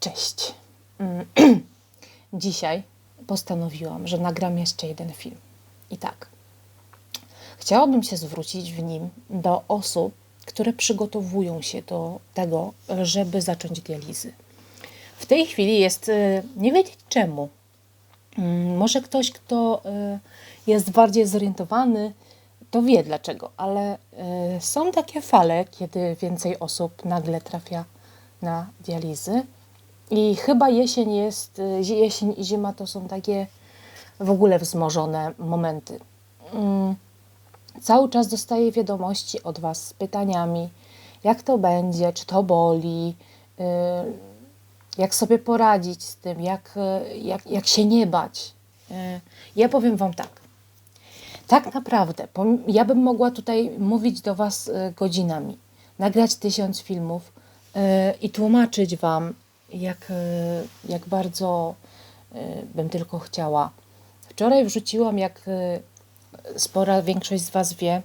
Cześć. Mm, Dzisiaj postanowiłam, że nagram jeszcze jeden film. I tak. Chciałabym się zwrócić w nim do osób, które przygotowują się do tego, żeby zacząć dializy. W tej chwili jest y, nie wiedzieć czemu. Mm, Może ktoś, kto y, jest bardziej zorientowany, to wie dlaczego, ale y, są takie fale, kiedy więcej osób nagle trafia na dializy. I chyba jesień jest, y, jesień i zima to są takie w ogóle wzmożone momenty. Mm, Cały czas dostaję wiadomości od Was z pytaniami, jak to będzie, czy to boli, y, jak sobie poradzić z tym, jak, y, jak, jak się nie bać. Ja powiem Wam tak. Tak naprawdę, ja bym mogła tutaj mówić do Was godzinami, nagrać tysiąc filmów i tłumaczyć Wam, jak, y, jak bardzo y, bym tylko chciała. Wczoraj wrzuciłam, jak y, spora większość z Was wie,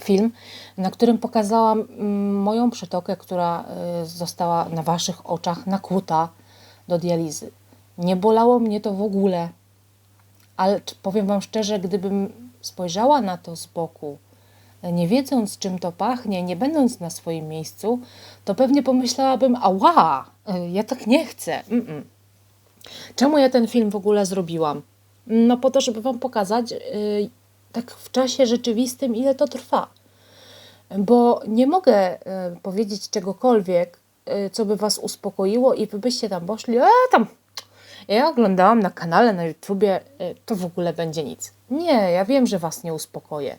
film, na którym pokazałam mm, moją przytokę, która została na Waszych oczach nakłuta do dializy. Nie bolało mnie to w ogóle, ale powiem Wam szczerze, gdybym spojrzała na to z boku, nie wiedząc czym to pachnie, nie będąc na swoim miejscu, to pewnie pomyślałabym, ała, ja tak nie chcę. Mm-mm. Czemu ja ten film w ogóle zrobiłam? No po to, żeby Wam pokazać yy, tak w czasie rzeczywistym, ile to trwa. Bo nie mogę y, powiedzieć czegokolwiek, y, co by Was uspokoiło i Wy byście tam poszli, e tam, ja oglądałam na kanale na YouTubie, y, to w ogóle będzie nic. Nie, ja wiem, że Was nie uspokoję.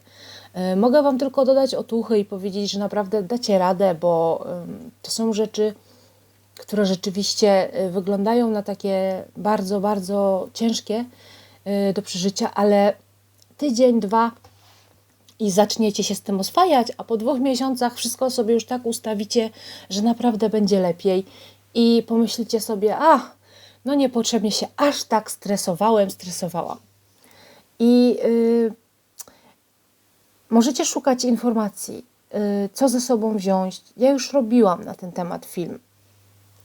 Y, Mogę Wam tylko dodać otuchy i powiedzieć, że naprawdę dacie radę, bo to są rzeczy, które rzeczywiście y, wyglądają na takie bardzo, bardzo ciężkie y, do przeżycia, ale tydzień, dwa i zaczniecie się z tym oswajać, a po dwóch miesiącach wszystko sobie już tak ustawicie, że naprawdę będzie lepiej i pomyślicie sobie, a no niepotrzebnie się aż tak stresowałem, stresowałam. I y, możecie szukać informacji, y, co ze sobą wziąć. Ja już robiłam na ten temat film,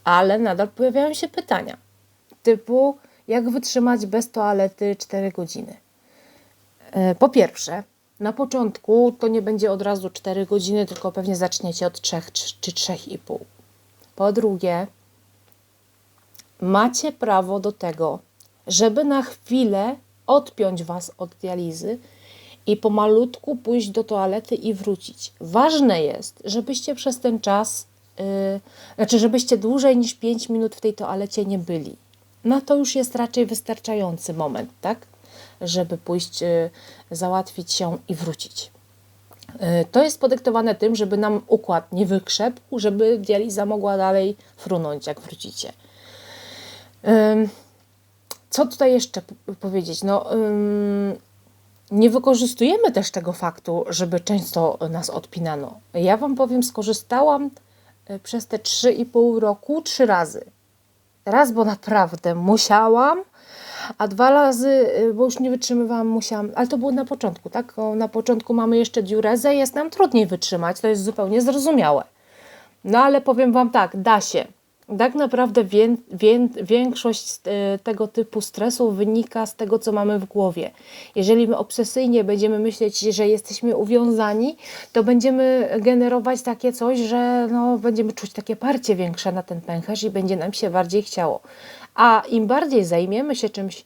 ale nadal pojawiają się pytania typu, jak wytrzymać bez toalety 4 godziny. E, Po pierwsze, na początku to nie będzie od razu 4 godziny, tylko pewnie zaczniecie od 3 czy 3,5. Po drugie, macie prawo do tego, żeby na chwilę odpiąć Was od dializy i pomalutku pójść do toalety i wrócić. Ważne jest, żebyście przez ten czas, znaczy żebyście dłużej niż 5 minut w tej toalecie nie byli. No to już jest raczej wystarczający moment, tak? Żeby pójść, yy, załatwić się i wrócić. Yy, To jest podyktowane tym, żeby nam układ nie wykrzepł, żeby dializa mogła dalej frunąć, jak wrócicie. Co tutaj jeszcze powiedzieć? No, nie wykorzystujemy też tego faktu, żeby często nas odpinano. Ja Wam powiem, skorzystałam y, przez te 3,5 roku trzy razy. Raz, bo naprawdę musiałam, a dwa razy, y, bo już nie wytrzymywałam, musiałam, ale to było na początku, tak? Na początku mamy jeszcze diurezę, jest nam trudniej wytrzymać, to jest zupełnie zrozumiałe. No ale powiem Wam tak, da się. Tak naprawdę wię, wię, większość e, tego typu stresów wynika z tego, co mamy w głowie. Jeżeli my obsesyjnie będziemy myśleć, że jesteśmy uwiązani, to będziemy generować takie coś, że no, będziemy czuć takie parcie większe na ten pęcherz i będzie nam się bardziej chciało. A im bardziej zajmiemy się czymś,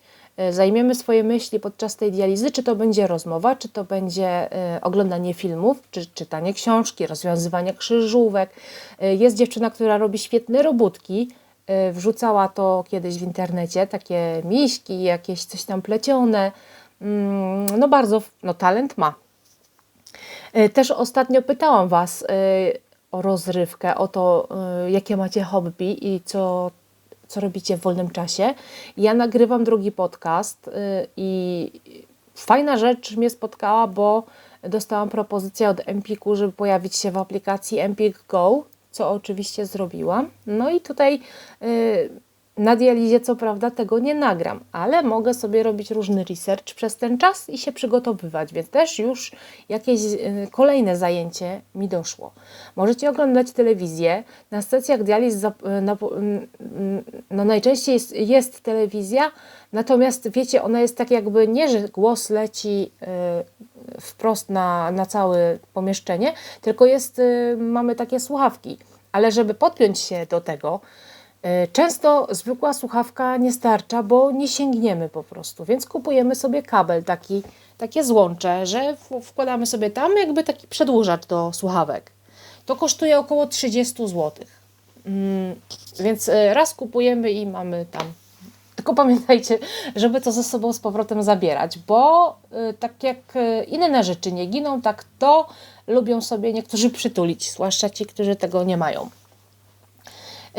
zajmiemy swoje myśli podczas tej dializy, czy to będzie rozmowa, czy to będzie e, oglądanie filmów, czy czytanie książki, rozwiązywanie krzyżówek. E, Jest dziewczyna, która robi świetne robótki. e, Wrzucała to kiedyś w internecie, takie miśki, jakieś coś tam plecione. Mm, No bardzo, no talent ma. E, Też ostatnio pytałam Was e, o rozrywkę, o to, e, jakie macie hobby i co, co robicie w wolnym czasie. Ja nagrywam drugi podcast y, i fajna rzecz mnie spotkała, bo dostałam propozycję od Empiku, żeby pojawić się w aplikacji Empik Go, co oczywiście zrobiłam. No i tutaj y, na dializie co prawda tego nie nagram, ale mogę sobie robić różny research przez ten czas i się przygotowywać, więc też już jakieś y, kolejne zajęcie mi doszło. Możecie oglądać telewizję. Na stacjach dializ no najczęściej jest, jest telewizja, natomiast wiecie, ona jest tak jakby nie, że głos leci y, wprost na, na całe pomieszczenie, tylko jest, y, mamy takie słuchawki. Ale żeby podpiąć się do tego, często zwykła słuchawka nie starcza, bo nie sięgniemy po prostu, więc kupujemy sobie kabel, taki, takie złącze, że wkładamy sobie tam jakby taki przedłużacz do słuchawek. To kosztuje około 30 zł. Mm, więc e, raz kupujemy i mamy tam. Tylko pamiętajcie, żeby to ze sobą z powrotem zabierać, bo e, tak jak inne rzeczy nie giną, tak to lubią sobie niektórzy przytulić, zwłaszcza ci, którzy tego nie mają.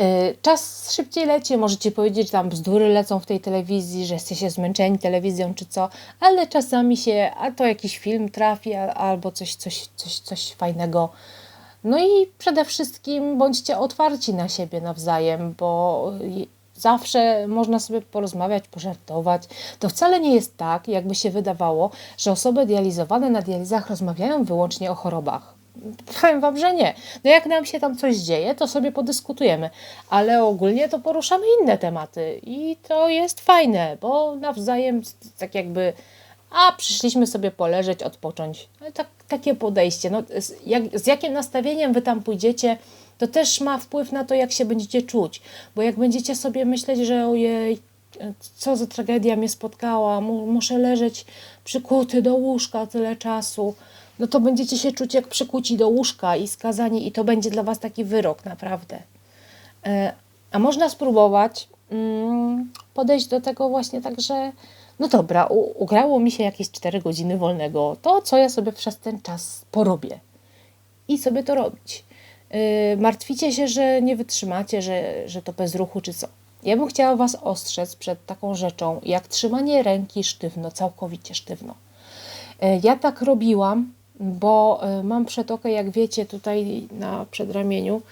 Y, czas szybciej leci, możecie powiedzieć, że tam bzdury lecą w tej telewizji, że jesteście zmęczeni telewizją czy co, ale czasami się, a to jakiś film trafi, albo coś, coś, coś, coś fajnego. No i przede wszystkim bądźcie otwarci na siebie nawzajem, bo zawsze można sobie porozmawiać, pożartować. To wcale nie jest tak, jakby się wydawało, że osoby dializowane na dializach rozmawiają wyłącznie o chorobach. Powiem Wam, że nie. No jak nam się tam coś dzieje, to sobie podyskutujemy, ale ogólnie to poruszamy inne tematy i to jest fajne, bo nawzajem tak jakby a przyszliśmy sobie poleżeć, odpocząć. No, tak, takie podejście. No, z, jak, z jakim nastawieniem Wy tam pójdziecie, to też ma wpływ na to, jak się będziecie czuć. Bo jak będziecie sobie myśleć, że ojej, co za tragedia mnie spotkała, muszę leżeć przykuty do łóżka tyle czasu, no to będziecie się czuć jak przykuci do łóżka i skazani, i to będzie dla Was taki wyrok, naprawdę. E, a można spróbować mm, podejść do tego właśnie tak, że no dobra, ugrało mi się jakieś 4 godziny wolnego, to co ja sobie przez ten czas porobię i sobie to robić. Yy, martwicie się, że nie wytrzymacie, że, że to bez ruchu czy co. Ja bym chciała Was ostrzec przed taką rzeczą, jak trzymanie ręki sztywno, całkowicie sztywno. Yy, ja tak robiłam bo y, mam przetokę, jak wiecie, tutaj na przedramieniu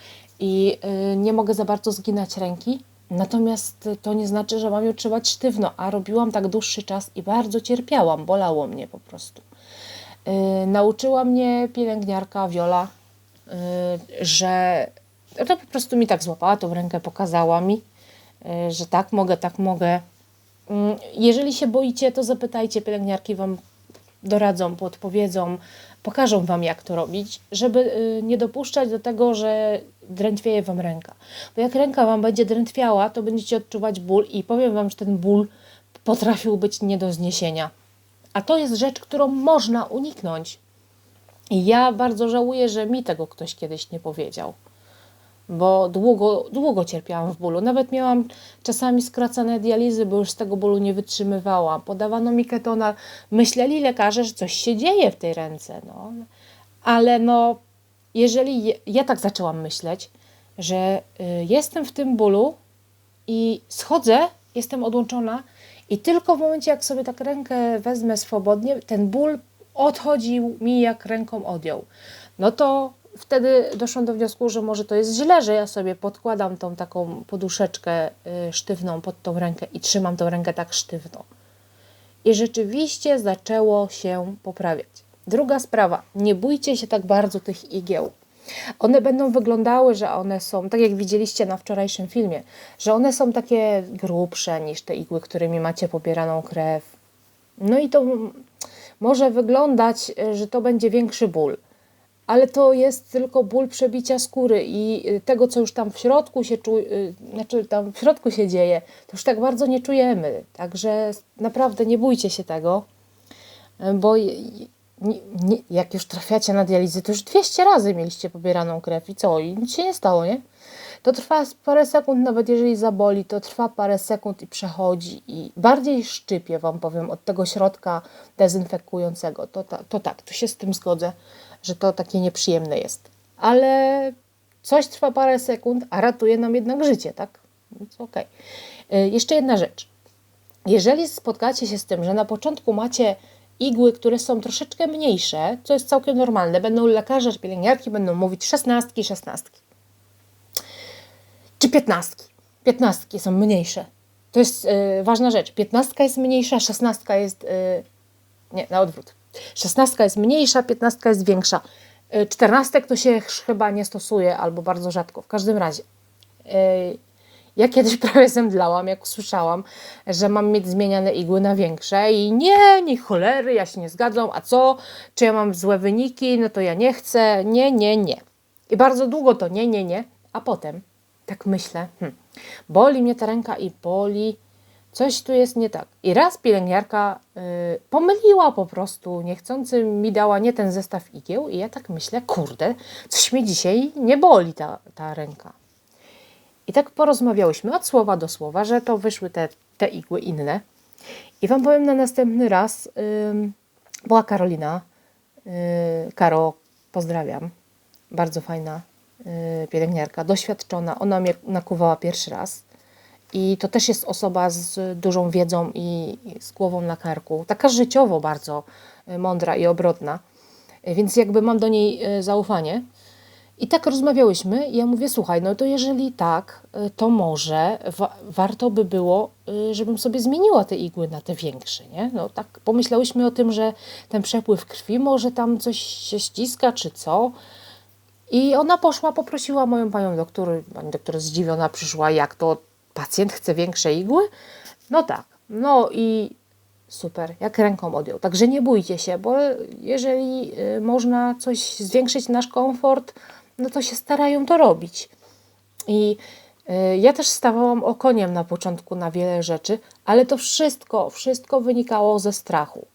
i y, nie mogę za bardzo zginać ręki. Natomiast to nie znaczy, że mam ją trzymać sztywno, a robiłam tak dłuższy czas i bardzo cierpiałam, bolało mnie po prostu. Yy, nauczyła mnie pielęgniarka Wiola, że to po prostu mi tak złapała tą rękę, pokazała mi, że tak mogę, tak mogę. Jeżeli się boicie, to zapytajcie, pielęgniarki Wam doradzą, podpowiedzą, pokażą Wam, jak to robić, żeby y, nie dopuszczać do tego, że drętwieje Wam ręka. Bo jak ręka Wam będzie drętwiała, to będziecie odczuwać ból i powiem Wam, że ten ból potrafił być nie do zniesienia. A to jest rzecz, którą można uniknąć. I ja bardzo żałuję, że mi tego ktoś kiedyś nie powiedział bo długo, długo cierpiałam w bólu. Nawet miałam czasami skracane dializy, bo już z tego bólu nie wytrzymywałam. Podawano mi ketona. Myśleli lekarze, że coś się dzieje w tej ręce. No. Ale no, jeżeli je, ja tak zaczęłam myśleć, że y, jestem w tym bólu i schodzę, jestem odłączona i tylko w momencie, jak sobie tak rękę wezmę swobodnie, ten ból odchodził mi, jak ręką odjął. No to wtedy doszłam do wniosku, że może to jest źle, że ja sobie podkładam tą taką poduszeczkę y, sztywną pod tą rękę i trzymam tą rękę tak sztywno. I rzeczywiście zaczęło się poprawiać. Druga sprawa, nie bójcie się tak bardzo tych igieł. One będą wyglądały, że one są, tak jak widzieliście na wczorajszym filmie, że one są takie grubsze niż te igły, którymi macie pobieraną krew. No i to może wyglądać, że to będzie większy ból ale to jest tylko ból przebicia skóry i y, tego, co już tam w środku się czuje, znaczy tam w środku się dzieje, to już tak bardzo nie czujemy. Także naprawdę nie bójcie się tego, bo nie, nie, jak już trafiacie na dializę, to już 200 razy mieliście pobieraną krew i co? I nic się nie stało, nie? To trwa parę sekund, nawet jeżeli zaboli, to trwa parę sekund i przechodzi i bardziej szczypie, Wam powiem, od tego środka dezynfekującego. To, to, to tak, to się z tym zgodzę że to takie nieprzyjemne jest. Ale coś trwa parę sekund, a ratuje nam jednak życie, tak? Więc okej. Okay. Jeszcze jedna rzecz. Jeżeli spotkacie się z tym, że na początku macie igły, które są troszeczkę mniejsze, co jest całkiem normalne, będą lekarze, pielęgniarki będą mówić szesnastki, szesnastki. Czy piętnastki. piętnastki są mniejsze. To jest y, ważna rzecz. Piętnastka jest mniejsza, szesnastka jest. Y, nie, na odwrót. Szesnastka jest mniejsza, piętnastka jest większa. Y, Czternastek to się ch- chyba nie stosuje albo bardzo rzadko. W każdym razie. y, Ja kiedyś prawie zemdlałam, jak usłyszałam, że mam mieć zmieniane igły na większe i nie, nie cholery, ja się nie zgadzam, a co? Czy ja mam złe wyniki? No to ja nie chcę, nie, nie, nie. I bardzo długo to nie, nie, nie, a potem tak myślę, hm, boli mnie ta ręka i boli, coś tu jest nie tak. I raz pielęgniarka y, pomyliła po prostu, niechcący mi dała nie ten zestaw igieł i ja tak myślę, kurde, coś mnie dzisiaj nie boli ta, ta ręka. I tak porozmawiałyśmy od słowa do słowa, że to wyszły te, te igły inne. I Wam powiem na następny raz, ym, była Karolina, yy, Karo, pozdrawiam, bardzo fajna yy, pielęgniarka, doświadczona, ona mnie nakuwała pierwszy raz. I to też jest osoba z dużą wiedzą i z głową na karku, taka życiowo bardzo y, mądra i obrotna. Więc jakby mam do niej y, zaufanie. I tak rozmawiałyśmy i ja mówię, słuchaj, no to jeżeli tak, y, to może wa- warto by było, żebym sobie zmieniła te igły na te większe, nie? No tak pomyślałyśmy o tym, że ten przepływ krwi może tam coś się ściska, czy co. I ona poszła, poprosiła moją panią doktor, pani doktor zdziwiona przyszła, jak to pacjent chce większe igły? No tak, no i super, jak ręką odjął. Także nie bójcie się, bo jeżeli y, można coś zwiększyć nasz komfort, no to się starają to robić. I y, ja też stawałam okoniem na początku na wiele rzeczy, ale to wszystko, wszystko wynikało ze strachu.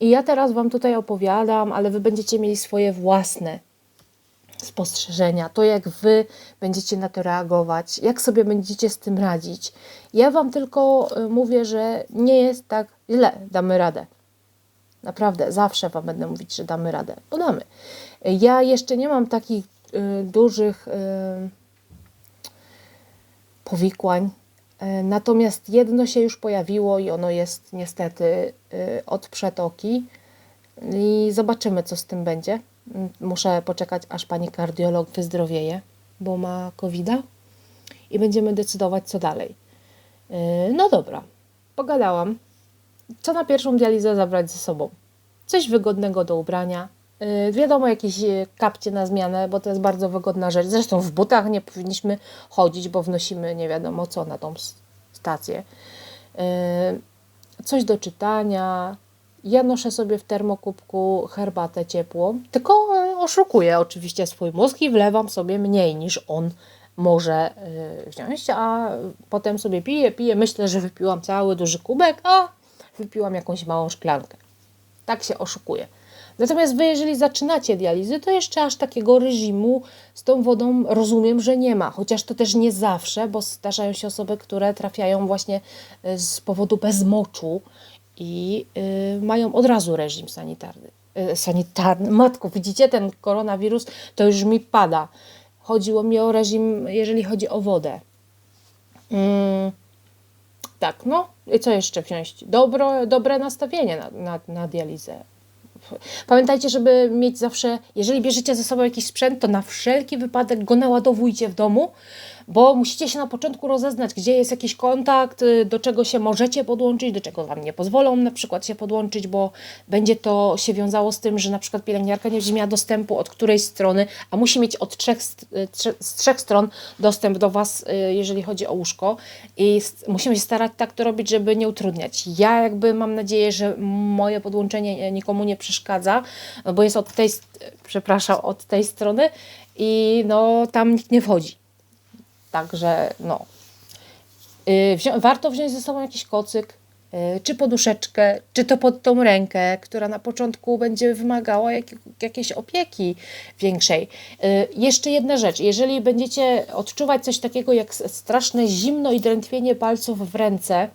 I ja teraz Wam tutaj opowiadam, ale Wy będziecie mieli swoje własne spostrzeżenia, to jak Wy będziecie na to reagować, jak sobie będziecie z tym radzić. Ja Wam tylko y, mówię, że nie jest tak źle, damy radę. Naprawdę, zawsze Wam będę mówić, że damy radę. Bo damy. Ja jeszcze nie mam takich y, dużych y, powikłań, y, natomiast jedno się już pojawiło i ono jest niestety y, od przetoki i zobaczymy, co z tym będzie. Muszę poczekać, aż pani kardiolog wyzdrowieje, bo ma covid i będziemy decydować, co dalej. Yy, No dobra, pogadałam. Co na pierwszą dializę zabrać ze sobą? Coś wygodnego do ubrania. Yy, Wiadomo, jakieś yy, kapcie na zmianę, bo to jest bardzo wygodna rzecz. Zresztą w butach nie powinniśmy chodzić, bo wnosimy nie wiadomo co na tą stację. Coś do czytania. Ja noszę sobie w termokubku herbatę ciepłą, tylko e, oszukuję oczywiście swój mózg i wlewam sobie mniej niż on może y, wziąć, a potem sobie piję, piję, myślę, że wypiłam cały duży kubek, a wypiłam jakąś małą szklankę. Tak się oszukuje. Natomiast wy, jeżeli zaczynacie dializy, to jeszcze aż takiego reżimu z tą wodą rozumiem, że nie ma. Chociaż to też nie zawsze, bo zdarzają się osoby, które trafiają właśnie y, z powodu bezmoczu i y, mają od razu reżim sanitarny. Y, sanitarny. Matko, widzicie, ten koronawirus to już mi pada. Chodziło mi o reżim, jeżeli chodzi o wodę. Mm, tak, no i co jeszcze wziąć? Dobro, dobre nastawienie na, na, na dializę. Pamiętajcie, żeby mieć zawsze, jeżeli bierzecie ze sobą jakiś sprzęt, to na wszelki wypadek go naładowujcie w domu, bo musicie się na początku rozeznać, gdzie jest jakiś kontakt, y, do czego się możecie podłączyć, do czego Wam nie pozwolą na przykład się podłączyć, bo będzie to się wiązało z tym, że na przykład pielęgniarka nie będzie miała dostępu od którejś strony, a musi mieć od trzech, y, z trzech stron dostęp do Was, y, jeżeli chodzi o łóżko i musimy się starać tak to robić, żeby nie utrudniać. Ja jakby mam nadzieję, że moje podłączenie e, nikomu nie przeszkadza, no bo jest od tej, przepraszam, od tej strony i no tam nikt nie wchodzi. Także no. Y, wzią- warto wziąć ze sobą jakiś kocyk, y, czy poduszeczkę, czy to pod tą rękę, która na początku będzie wymagała jak, jakiejś opieki większej. Y, jeszcze jedna rzecz, jeżeli będziecie odczuwać coś takiego jak straszne zimno i drętwienie palców w ręce,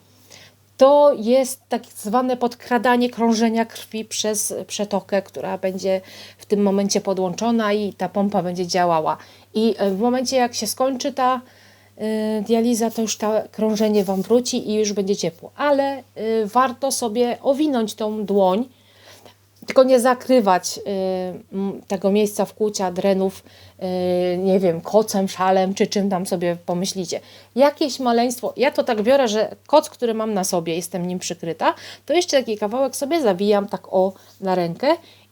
to jest tak zwane podkradanie krążenia krwi przez przetokę, która będzie w tym momencie podłączona i ta pompa będzie działała. I e, w momencie, jak się skończy ta y, dializa, to już to krążenie Wam wróci i już będzie ciepło. Ale y, warto sobie owinąć tą dłoń tylko nie zakrywać y, tego miejsca wkłucia drenów, y, nie wiem, kocem, szalem, czy czym tam sobie pomyślicie. Jakieś maleństwo, ja to tak biorę, że koc, który mam na sobie, jestem nim przykryta, to jeszcze taki kawałek sobie zawijam tak o na rękę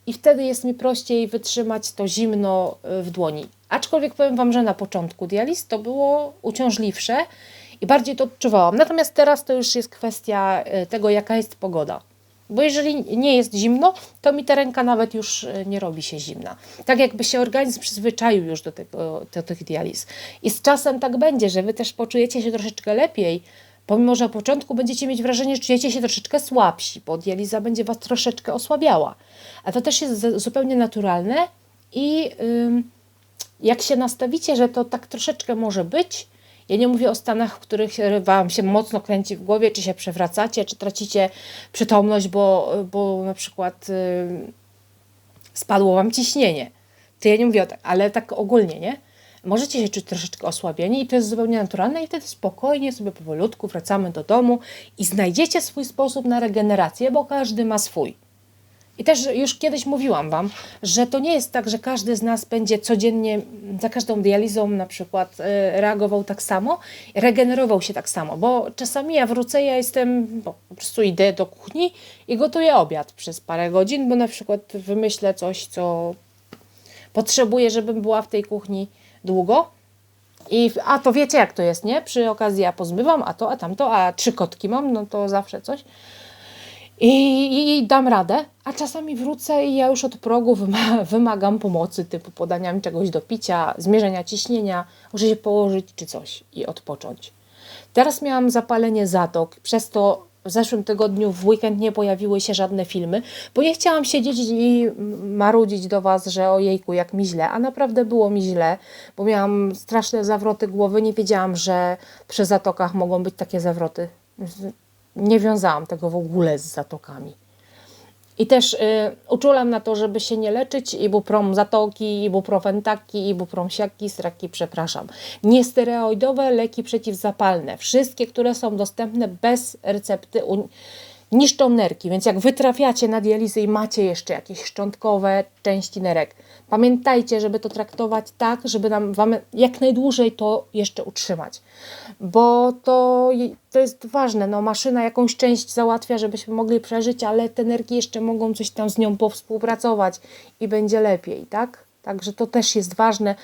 i wtedy jest mi prościej wytrzymać to zimno y, w dłoni. Aczkolwiek powiem Wam, że na początku dializ to było uciążliwsze i bardziej to odczuwałam. Natomiast teraz to już jest kwestia tego, jaka jest pogoda. Bo jeżeli nie jest zimno, to mi ta ręka nawet już e, nie robi się zimna. Tak jakby się organizm przyzwyczaił już do, tego, do tych dializ. I z czasem tak będzie, że wy też poczujecie się troszeczkę lepiej, pomimo że na początku będziecie mieć wrażenie, że czujecie się troszeczkę słabsi, bo dializa będzie was troszeczkę osłabiała. A to też jest zupełnie naturalne i jak się nastawicie, że to tak troszeczkę może być, ja nie mówię o stanach, w których Wam się mocno kręci w głowie, czy się przewracacie, czy tracicie przytomność, bo, bo na przykład y, spadło Wam ciśnienie. To ja nie mówię o tak, ale tak ogólnie, nie? Możecie się czuć troszeczkę osłabieni i to jest zupełnie naturalne i wtedy spokojnie sobie powolutku wracamy do domu i znajdziecie swój sposób na regenerację, bo każdy ma swój. I też już kiedyś mówiłam Wam, że to nie jest tak, że każdy z nas będzie codziennie za każdą dializą na przykład e, reagował tak samo, regenerował się tak samo, bo czasami ja wrócę, ja jestem, bo po prostu idę do kuchni i gotuję obiad przez parę godzin, bo na przykład wymyślę coś, co potrzebuję, żebym była w tej kuchni długo. I, a to wiecie jak to jest, nie? Przy okazji ja pozbywam, a to, a tamto, a trzy kotki mam, no to zawsze coś i, i dam radę, a czasami wrócę i ja już od progu wymagam pomocy, typu podania mi czegoś do picia, zmierzenia ciśnienia, muszę się położyć czy coś i odpocząć. Teraz miałam zapalenie zatok, przez to w zeszłym tygodniu w weekend nie pojawiły się żadne filmy, bo nie chciałam siedzieć i marudzić do Was, że ojejku, jak mi źle, a naprawdę było mi źle, bo miałam straszne zawroty głowy, nie wiedziałam, że przy zatokach mogą być takie zawroty nie wiązałam tego w ogóle z zatokami. I też y, uczulam na to, żeby się nie leczyć ibuprom zatoki, ibuprofen taki, ibuprom siaki, straki, przepraszam. Niesteroidowe leki przeciwzapalne, wszystkie, które są dostępne bez recepty, niszczą nerki, więc jak wytrafiacie na dializę i macie jeszcze jakieś szczątkowe części nerek, pamiętajcie, żeby to traktować tak, żeby nam wam jak najdłużej to jeszcze utrzymać, bo to, to jest ważne, no maszyna jakąś część załatwia, żebyśmy mogli przeżyć, ale te nerki jeszcze mogą coś tam z nią powspółpracować i będzie lepiej, tak? Także to też jest ważne.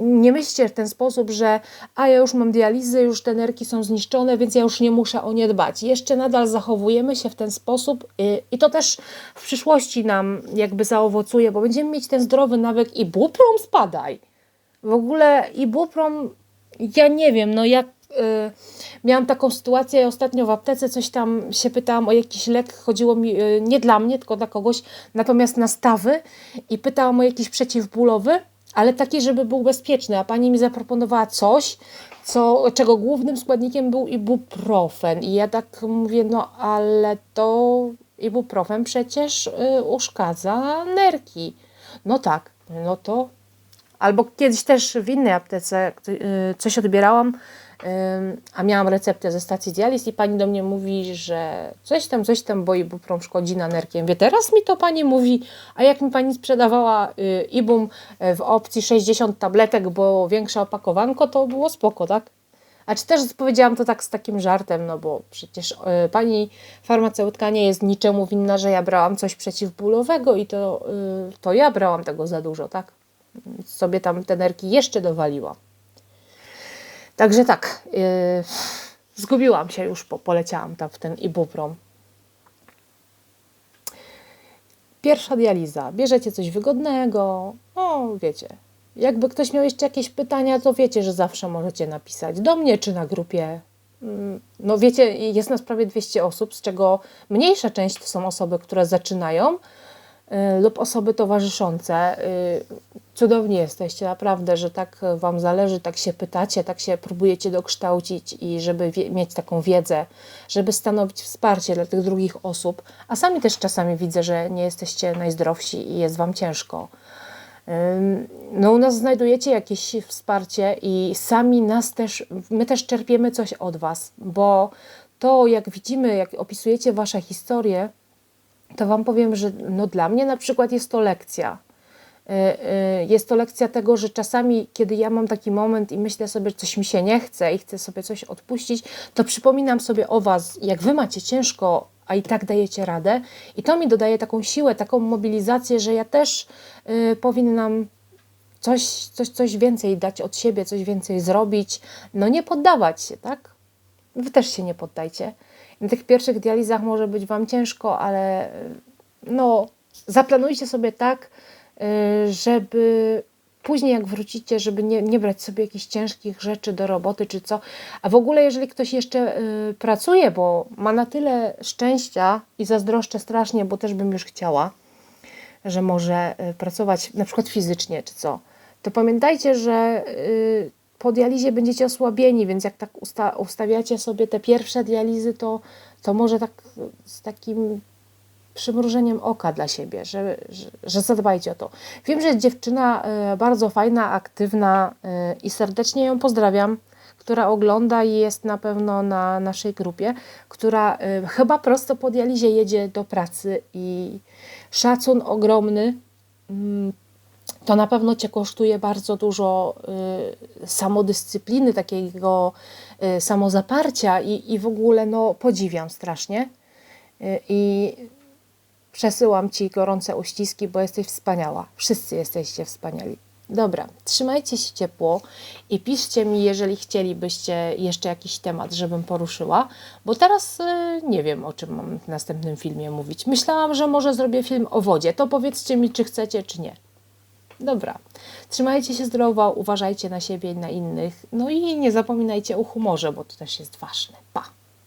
Nie myślcie w ten sposób, że a ja już mam dializy, już te nerki są zniszczone, więc ja już nie muszę o nie dbać. Jeszcze nadal zachowujemy się w ten sposób y, i to też w przyszłości nam jakby zaowocuje, bo będziemy mieć ten zdrowy nawyk i buprom spadaj. W ogóle i buprom, ja nie wiem, no jak miałam taką sytuację ostatnio w aptece, coś tam się pytałam o jakiś lek, chodziło mi y, nie dla mnie, tylko dla kogoś, natomiast na stawy i pytałam o jakiś przeciwbólowy, ale taki, żeby był bezpieczny, a pani mi zaproponowała coś, co, czego głównym składnikiem był ibuprofen i ja tak mówię, no ale to ibuprofen przecież y, uszkadza nerki. No tak, no to albo kiedyś też w innej aptece coś odbierałam, a miałam receptę ze stacji dializ i pani do mnie mówi, że coś tam, coś tam, bo ibuprom szkodzi na nerki. Wie, teraz mi to pani mówi, a jak mi pani sprzedawała y, ibum e, w opcji 60 tabletek, bo większe opakowanko, to było spoko, tak? A czy też powiedziałam to tak z takim żartem, no bo przecież y, pani farmaceutka nie jest niczemu winna, że ja brałam coś przeciwbólowego i to, y, to ja brałam tego za dużo, tak? Sobie tam te nerki jeszcze dowaliłam. Także tak, yy, zgubiłam się już, po, poleciałam tam w ten ibuprom. Pierwsza dializa. Bierzecie coś wygodnego, no wiecie. Jakby ktoś miał jeszcze jakieś pytania, to wiecie, że zawsze możecie napisać do mnie czy na grupie. Mm, no wiecie, jest nas prawie 200 osób, z czego mniejsza część to są osoby, które zaczynają, lub osoby towarzyszące. Y, cudownie jesteście, naprawdę, że tak Wam zależy, tak się pytacie, tak się próbujecie dokształcić i żeby mieć taką wiedzę, żeby stanowić wsparcie dla tych drugich osób. A sami też czasami widzę, że nie jesteście najzdrowsi i jest Wam ciężko. No, u nas znajdujecie jakieś wsparcie i sami nas też, my też czerpiemy coś od Was, bo to, jak widzimy, jak opisujecie Wasze historie, to Wam powiem, że no dla mnie na przykład jest to lekcja. Y, y, Jest to lekcja tego, że czasami, kiedy ja mam taki moment i myślę sobie, że coś mi się nie chce i chcę sobie coś odpuścić, to przypominam sobie o Was, jak Wy macie ciężko, a i tak dajecie radę. I to mi dodaje taką siłę, taką mobilizację, że ja też y, powinnam coś, coś, coś więcej dać od siebie, coś więcej zrobić. No nie poddawać się, tak? Wy też się nie poddajcie. Na tych pierwszych dializach może być Wam ciężko, ale y, no, zaplanujcie sobie tak, y, żeby później jak wrócicie, żeby nie, nie brać sobie jakichś ciężkich rzeczy do roboty czy co. A w ogóle jeżeli ktoś jeszcze y, pracuje, bo ma na tyle szczęścia i zazdroszczę strasznie, bo też bym już chciała, że może pracować na przykład fizycznie czy co, to pamiętajcie, że po dializie będziecie osłabieni, więc jak tak usta ustawiacie sobie te pierwsze dializy, to, to może tak z takim przymrużeniem oka dla siebie, że, że, że zadbajcie o to. Wiem, że jest dziewczyna y, bardzo fajna, aktywna y, i serdecznie ją pozdrawiam, która ogląda i jest na pewno na naszej grupie, która y, chyba prosto po dializie jedzie do pracy i szacun ogromny. To na pewno Cię kosztuje bardzo dużo y, samodyscypliny, takiego y, samozaparcia i, i w ogóle no, podziwiam strasznie. Y, I przesyłam Ci gorące uściski, bo jesteś wspaniała. Wszyscy jesteście wspaniali. Dobra, trzymajcie się ciepło i piszcie mi, jeżeli chcielibyście jeszcze jakiś temat, żebym poruszyła, bo teraz y, nie wiem, o czym mam w następnym filmie mówić. Myślałam, że może zrobię film o wodzie. To powiedzcie mi, czy chcecie, czy nie. Dobra, trzymajcie się zdrowo, uważajcie na siebie i na innych. No i nie zapominajcie o humorze, bo to też jest ważne. Pa!